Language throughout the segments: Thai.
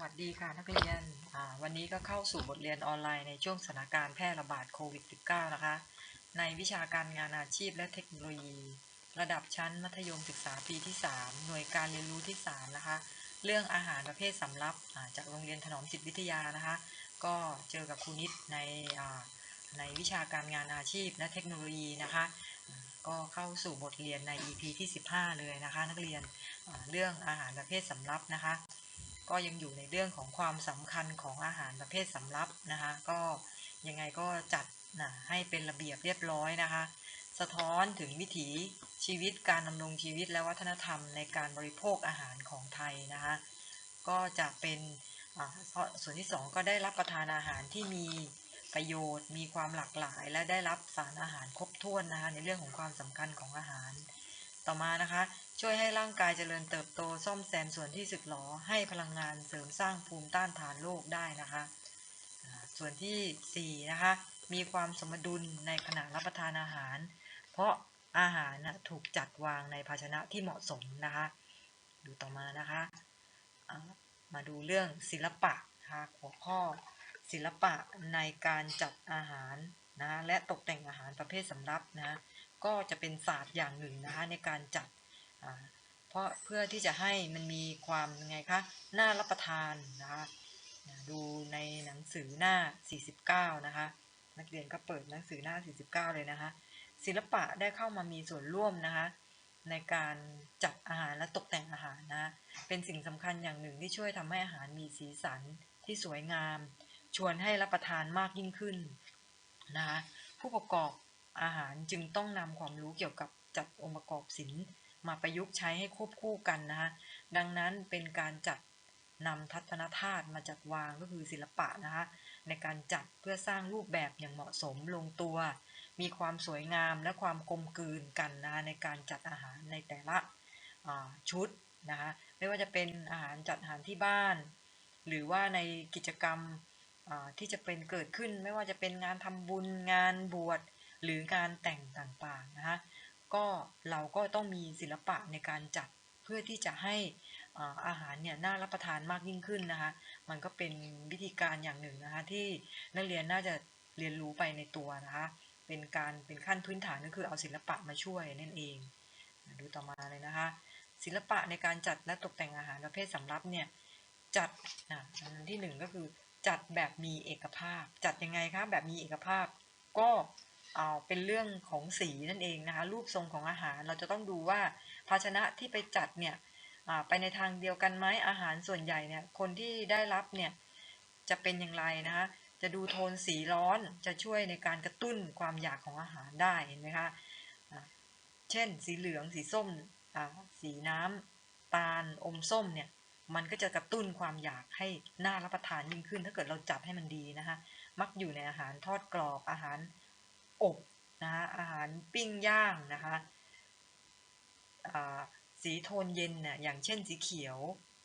วัสดีค่ะนักเรียน วันนี้ก็เข้าสู่บทเรียนออนไลน์ในช่วงสถานการณ์แพร่ระบาดโควิด -19 นะคะ ในวิชาการงานอาชีพและเทคโนโลยี ระดับชั้นมัธยมศึกษาปีที่ 3 หน่วยการเรียนรู้ที่ 3 นะคะ เรื่องอาหารประเภทสำรับจากโรงเรียนถนอมจิตวิทยานะคะ ก็เจอกับครูนิดในในวิชาการงานอาชีพและเทคโนโลยีนะคะ ก็เข้าสู่บทเรียนใน EP ที่ 15 เลยนะคะ นักเรียนเรื่องอาหารประเภทสำรับนะคะ ก็ยังอยู่ในเรื่องของความสำคัญของอาหารประเภทสำรับนะคะ ก็ยังไงก็จัดนะให้เป็นระเบียบเรียบร้อยนะคะ สะท้อนถึงวิถีชีวิตการดำรงชีวิตและวัฒนธรรมในการบริโภคอาหารของไทยนะคะ ก็จะเป็นเพราะส่วนที่สองก็ได้รับประทานอาหารที่มีประโยชน์ มีความหลากหลาย และได้รับสารอาหารครบถ้วนนะคะในเรื่องของความสำคัญของอาหาร ต่อมานะคะ ช่วยให้ร่างกายเจริญเติบโตซ่อมแซมส่วนที่สึกหรอให้พลังงานเสริมสร้างภูมิต้านทานโรคได้นะคะ ส่วนทีสี่4นะคะมีความสมดุลในขณะรับประทานอาหาร เพราะอาหารนะถูกจัดวางในภาชนะที่เหมาะสมนะคะ ดูต่อมานะคะมาดูเรื่องศิลปะนะคะหัวข้อศิลปะในการจัดอาหารนะและตกแต่งอาหารประเภทสำรับนะ ก็จะเป็นศาสตร์อย่างหนึ่งนะคะในการจัดเพราะเพื่อที่จะให้มันมีความยังไงคะน่ารับประทานนะคะดูในหนังสือหน้า 49 นะคะ นักเรียนก็เปิดหนังสือหน้า 49 เลยนะคะ ศิลปะได้เข้ามามีส่วนร่วมนะคะในการจัดอาหารและตกแต่งอาหารนะ เป็นสิ่งสำคัญอย่างหนึ่งที่ช่วยทำให้อาหารมีสีสันที่สวยงาม ชวนให้รับประทานมากยิ่งขึ้นนะคะผู้ประกอบ อาหารจึงต้องนำความรู้เกี่ยวกับจัดองค์ประกอบศิลป์มาประยุกต์ใช้ให้ควบคู่กันนะคะดังนั้นเป็นการจัดนำทัศนธาตุมาจัดวางก็คือศิลปะนะคะในการจัดเพื่อสร้างรูปแบบอย่างเหมาะสมลงตัว มีความสวยงามและความกลมกลืนกันนะในการจัดอาหารในแต่ละชุดนะคะไม่ว่าจะเป็นอาหารจัดอาหารที่บ้าน หรือว่าในกิจกรรมที่จะเป็นเกิดขึ้น ไม่ว่าจะเป็นงานทำบุญงานบวช หรืองานแต่งต่างๆนะคะก็เราก็ต้องมีศิลปะในการจัดเพื่อที่จะให้อาหารเนี่ยน่ารับประทานมากยิ่งขึ้นนะคะ มันก็เป็นวิธีการอย่างหนึ่งนะคะที่นักเรียนน่าจะเรียนรู้ไปในตัวนะคะ เป็นการเป็นขั้นพื้นฐานก็คือเอาศิลปะมาช่วยนั่นเอง ดูต่อมาเลยนะคะ ศิลปะในการจัดและตกแต่งอาหารประเภทสำรับเนี่ยจัดอะอันที่หนึ่งก็คือจัดแบบมีเอกภาพ จัดยังไงคะแบบมีเอกภาพ ก็ เอาเป็นเรื่องของสีนั่นเองนะคะ รูปทรงของอาหารเราจะต้องดูว่าภาชนะที่ไปจัดเนี่ยอ่าไปในทางเดียวกันไหมอาหารส่วนใหญ่เนี่ยคนที่ได้รับเนี่ยจะเป็นอย่างไรนะคะจะดูโทนสีร้อนจะช่วยในการกระตุ้นความอยากของอาหารได้เห็นไหมคะเช่น สีเหลืองสีส้มอ่าสีน้ำตาลอมส้มเนี่ยมันก็จะกระตุ้นความอยากให้น่ารับประทานยิ่งขึ้น ถ้าเกิดเราจัดให้มันดีนะคะมักอยู่ในอาหารทอดกรอบอาหาร อบนะคะอาหารปิ้งย่างนะคะสีโทนเย็นเนี่ยอย่างเช่นสีเขียว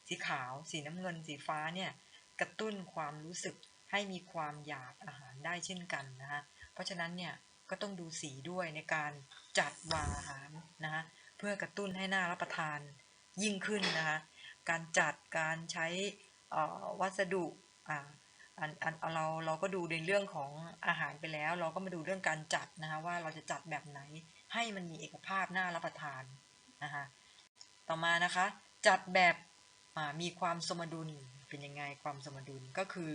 สีขาว สีน้ำเงิน สีฟ้าเนี่ยกระตุ้นความรู้สึกให้มีความอยากอาหารได้เช่นกันนะคะเพราะฉะนั้นเนี่ยก็ต้องดูสีด้วยในการจัดวางอาหารนะคะเพื่อกระตุ้นให้น่ารับประทานยิ่งขึ้นนะคะการจัดการใช้วัสดุ อันอันเราเราก็ดูในเรื่องของอาหารไปแล้ว เราก็มาดูเรื่องการจัดนะคะว่าเราจะจัดแบบไหนให้มันมีเอกภาพน่ารับประทานนะคะต่อมานะคะจัดแบบมีความสมดุลเป็นยังไงความสมดุลก็คือ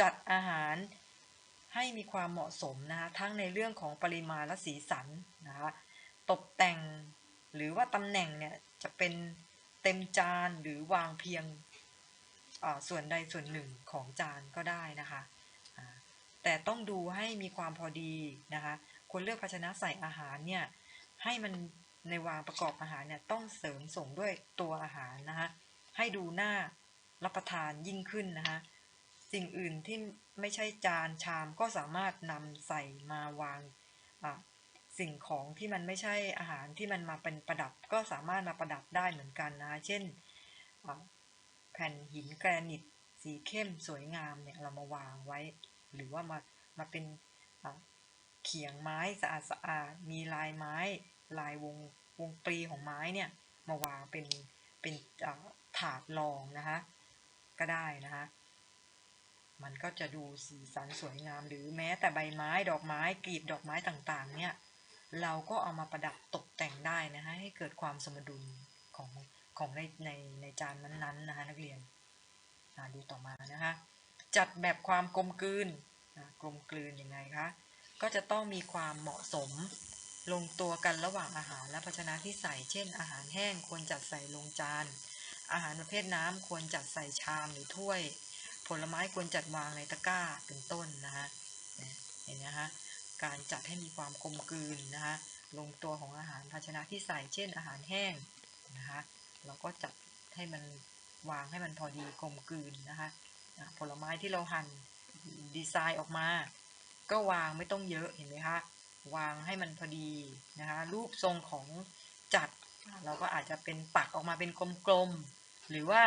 จัดอาหารให้มีความเหมาะสมนะคะทั้งในเรื่องของปริมาณและสีสันนะคะตกแต่งหรือว่าตำแหน่งเนี่ยจะเป็นเต็มจานหรือวางเพียง ส่วนใดส่วนหนึ่งของจานก็ได้นะคะแต่ต้องดูให้มีความพอดีนะคะควรเลือกภาชนะใส่อาหารเนี่ยให้มันในวางประกอบอาหารเนี่ยต้องเสริมส่งด้วยตัวอาหารนะคะให้ดูหน่ารับประทานยิ่งขึ้นนะคะสิ่งอื่นที่ไม่ใช่จานชามก็สามารถนำใส่มาวางสิ่งของที่มันไม่ใช่อาหารที่มันมาเป็นประดับก็สามารถมาประดับได้เหมือนกันนะคะเช่น แผ่นหินแกรนิตสีเข้มสวยงามเนี่ยเรามาวางไว้ หรือว่ามามาเป็นเขียงไม้สะอาดสะอาดมีลายไม้ลายวงวงปรีของไม้เนี่ยมาวางเป็นเป็นถาดรองนะคะก็ได้นะคะมันก็จะดูสีสันสวยงาม หรือแม้แต่ใบไม้ดอกไม้กลีบดอกไม้ต่างๆเนี่ยเราก็เอามาประดับตกแต่งได้นะคะให้เกิดความสมดุลของ ของในในในจานนั้นๆนะคะนักเรียนดูต่อมานะคะจัดแบบความกลมกลืนกลมกลืนยังไงคะก็จะต้องมีความเหมาะสมลงตัวกันระหว่างอาหารและภาชนะที่ใส่ เช่น อาหารแห้งควรจัดใส่ลงจาน อาหารประเภทน้ำควรจัดใส่ชามหรือถ้วย ผลไม้ควรจัดวางในตะกร้าเป็นต้นนะคะเนี่ยเห็นไหมคะการจัดให้มีความกลมกลืนนะคะลงตัวของอาหารภาชนะที่ใส่ เช่น อาหารแห้งนะคะ เราก็จัดให้มันวางให้มันพอดีกลมกลืนนะคะผลไม้ที่เราหั่นดีไซน์ออกมา ก็วางไม่ต้องเยอะเห็นไหมคะวางให้มันพอดีนะคะรูปทรงของจัดเราก็อาจจะเป็นปักออกมาเป็นกลมๆหรือว่า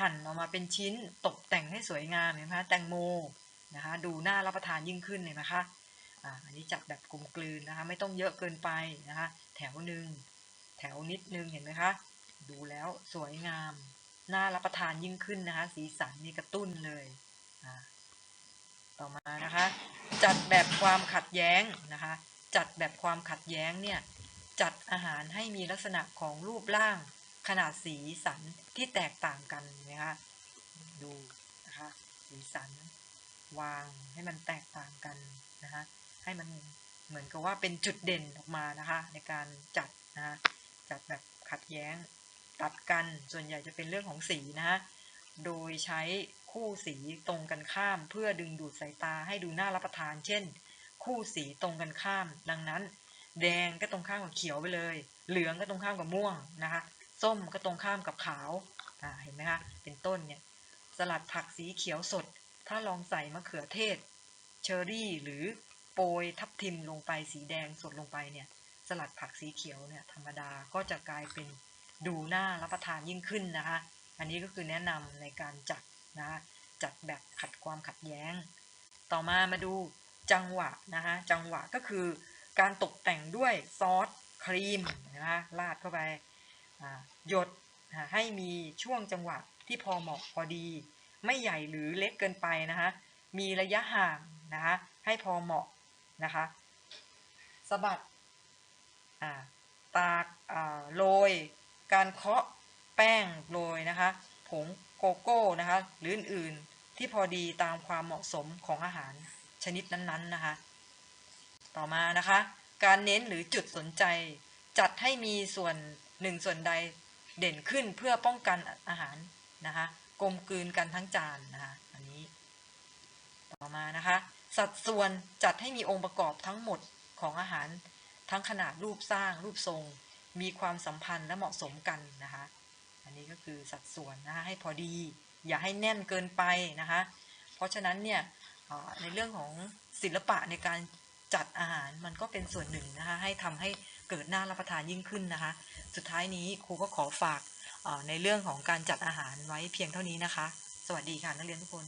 หั่นออกมาเป็นชิ้นตกแต่งให้สวยงามเห็นไหมคะแตงโมนะคะดูน่ารับประทานยิ่งขึ้นเห็นไหมคะอันนี้จัดแบบกลมกลืนนะคะ ไม่ต้องเยอะเกินไปนะคะ แถวหนึ่งแถวนิดนึงเห็นไหมคะ ดูแล้วสวยงาม น่ารับประทานยิ่งขึ้นนะคะ สีสันนี่กระตุ้นเลยอ่าต่อมานะคะ จัดแบบความขัดแย้งนะคะ จัดแบบความขัดแย้งเนี่ยจัดอาหารให้มีลักษณะของรูปร่างขนาดสีสันที่แตกต่างกันนะคะดูนะคะสีสันวางให้มันแตกต่างกันนะคะให้มันเหมือนกับว่าเป็นจุดเด่นออกมานะคะในการจัดนะคะจัดแบบขัดแย้ง ตัดกัน ส่วนใหญ่จะเป็นเรื่องของสีนะคะโดยใช้คู่สีตรงกันข้าม เพื่อดึงดูดสายตาให้ดูน่ารับประทาน เช่น คู่สีตรงกันข้าม ดังนั้น แดงก็ตรงข้ามกับเขียวไปเลย เหลืองก็ตรงข้ามกับม่วงนะคะ ส้มก็ตรงข้ามกับขาว เห็นไหมคะ เป็นต้นเนี่ย สลัดผักสีเขียวสด ถ้าลองใส่มะเขือเทศ เชอร์รี่ หรือโปยทับทิมลงไปสีแดงสดลงไปเนี่ย สลัดผักสีเขียวเนี่ยธรรมดาก็จะกลายเป็น ดูหน่ารับประทานยิ่งขึ้นนะคะ อันนี้ก็คือแนะนำในการจัดนะคะจัดแบบขัดความขัดแย้ง ต่อมามาดูจังหวะนะคะจังหวะก็คือการตกแต่งด้วยซอสครีมนะคะราดเข้าไปหยดให้มีช่วงจังหวะที่พอเหมาะพอดี ไม่ใหญ่หรือเล็กเกินไปนะคะมีระยะห่างนะคะให้พอเหมาะนะคะสะบัดตากโรย การเคาะแป้งโรยนะคะ ผงโกโก้นะคะ หรืออื่นๆที่พอดีตามความเหมาะสมของอาหารชนิดนั้นๆนะคะ ต่อมานะคะ การเน้นหรือจุดสนใจ จัดให้มีส่วนหนึ่งส่วนใดเด่นขึ้นเพื่อป้องกันอาหารนะคะกลมกลืนกันทั้งจานนะคะอันนี้ ต่อมานะคะ สัดส่วนจัดให้มีองค์ประกอบทั้งหมดของอาหาร ทั้งขนาดรูปสร้างรูปทรง มีความสัมพันธ์และเหมาะสมกันนะคะ อันนี้ก็คือสัดส่วนนะคะให้พอดี อย่าให้แน่นเกินไปนะคะ เพราะฉะนั้นเนี่ยในเรื่องของศิลปะในการจัดอาหารมันก็เป็นส่วนหนึ่งนะคะให้ทำให้เกิดน่ารับประทานยิ่งขึ้นนะคะ สุดท้ายนี้ครูก็ขอฝากในเรื่องของการจัดอาหารไว้เพียงเท่านี้นะคะ สวัสดีค่ะนักเรียนทุกคน